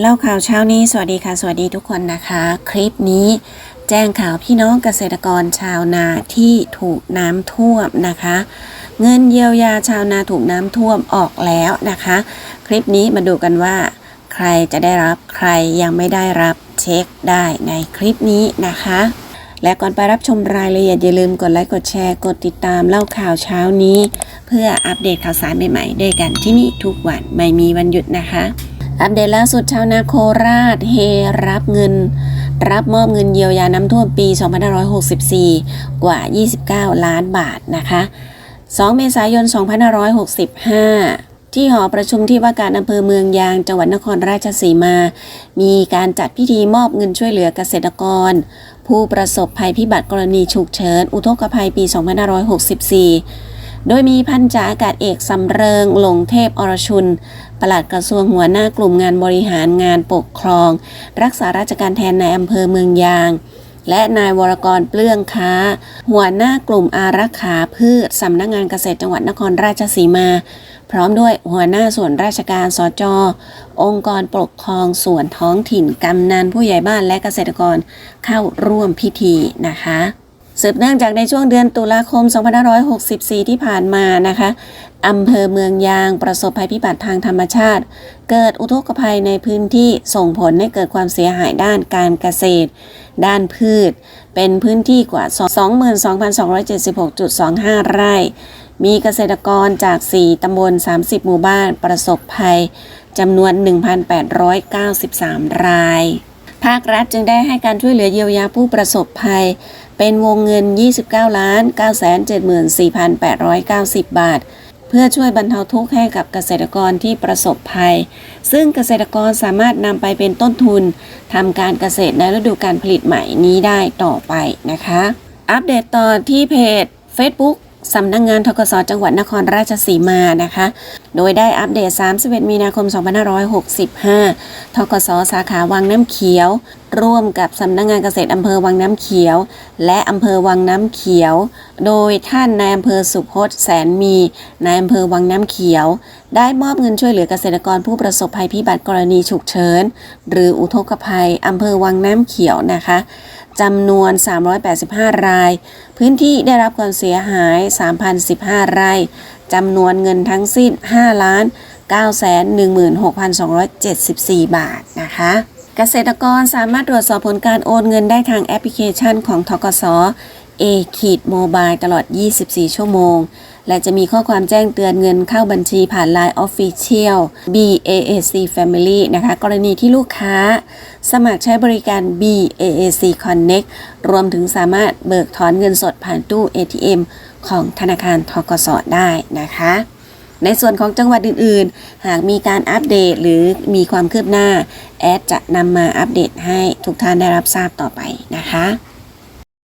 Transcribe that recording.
เล่าข่าวเช้านี้ สวัสดีค่ะ สวัสดีทุกคนนะคะ คลิปนี้แจ้งข่าวพี่น้องเกษตรกรชาวนาที่ถูกน้ำท่วมนะคะ เงินเยียวยาชาวนาถูกน้ำท่วมออกแล้วนะคะ คลิปนี้มาดูกันว่า ใครจะได้รับใครยังไม่ได้รับเช็คได้ในคลิปนี้นะคะ และก่อนไปรับชมรายละเอียดอย่าลืมกดไลค์กดแชร์กดติดตามเล่าข่าวเช้านี้ เพื่ออัปเดตข่าวสารใหม่ๆด้วยกันที่นี่ทุกวันไม่มีวันหยุดนะคะ อัปเดตล่าสุดชาวนาโคราชเฮรับเงิน รับมอบเงินเยียวยาน้ำท่วมปี 2564 กว่า 29 ล้านบาทนะคะ 2 เมษายน 2565 ที่หอประชุมที่ว่าการอำเภอเมืองยางจังหวัดนครราชสีมา มีการจัดพิธีมอบเงินช่วยเหลือเกษตรกร ผู้ประสบภัยพิบัติกรณีฉุกเฉินอุทกภัยปี 2564 โดยมีพันจ่าอากาศเอกสำเริงหลงเทพอรชุน ปลัดกระทรวงหัวหน้ากลุ่มงานบริหารงานปกครอง รักษาราชการแทนนายอำเภอเมืองยาง และนายวรกรเปลื้องค้า หัวหน้ากลุ่มอารักขาพืชสำนักงานเกษตรจังหวัดนครราชสีมา พร้อมด้วยหัวหน้าส่วนราชการสจองค์กรปกครองส่วนท้องถิ่นกำนันผู้ใหญ่บ้านและเกษตรกรเข้าร่วมพิธีนะคะ สืบเนื่องจากในช่วงเดือนตุลาคม 2564 ที่ผ่านมานะคะอำเภอเมืองยางประสบภัยพิบัติทางธรรมชาติ เกิดอุทกภัยในพื้นที่ส่งผลให้เกิดความเสียหายด้านการเกษตร ด้านพืช เป็นพื้นที่กว่า 22,276.25 ไร่ มีเกษตรกรจาก 4 ตำบล 30 หมู่บ้านประสบภัยจำนวน 1,893 ราย ภาครัฐจึงได้ให้การช่วยเหลือเยียวยาผู้ประสบภัย เป็นวงเงิน 29ล้าน974,890 บาท เพื่อช่วยบรรเทาทุกข์ให้กับเกษตรกรที่ประสบภัย ซึ่งเกษตรกรสามารถนำไปเป็นต้นทุนทำการเกษตรในฤดูการผลิตใหม่นี้ได้ต่อไปนะคะ อัปเดตต่อที่เพจ Facebook สำนักงงานทกสจังหวัดนครราชสีมานะคะ โดยได้อัปเดต 31 มีนาคม 2565 ทกสสาขาวังน้ำเขียว ร่วมกับสำนักงงานเกษตรอำเภอวังน้ำเขียว และอำเภอวังน้ำเขียว โดยท่านนายอำเภอสุพจน์แสนมีนายอำเภอวังน้ำเขียว ได้มอบเงินช่วยเหลือเกษตรกรผู้ประสบภัยพิบัติกรณีฉุกเฉินหรืออุทกภัยอำเภอวังน้ำเขียวนะคะจำนวน 385 ราย พื้นที่ได้รับความเสียหาย 3,015 ไร่ จำนวนเงินทั้งสิ้น 5 ล้าน 916,274 บาทนะคะเกษตรกรสามารถตรวจสอบผลการโอนเงินได้ทางแอปพลิเคชันของทกส A ขีดโมบายตลอด 24 ชั่วโมง และจะมีข้อความแจ้งเตือนเงินเข้าบัญชีผ่าน Line Official BAAC Family นะคะ กรณีที่ลูกค้า สมัครใช้บริการ BAAC Connect รวมถึงสามารถเบิกถอนเงินสดผ่านตู้ ATM ของธนาคารทกสได้นะคะ ในส่วนของจังหวัดอื่นๆ หากมีการอัปเดตหรือมีความคืบหน้า แอดจะนำมาอัปเดตให้ทุกท่านได้รับทราบต่อไปนะคะ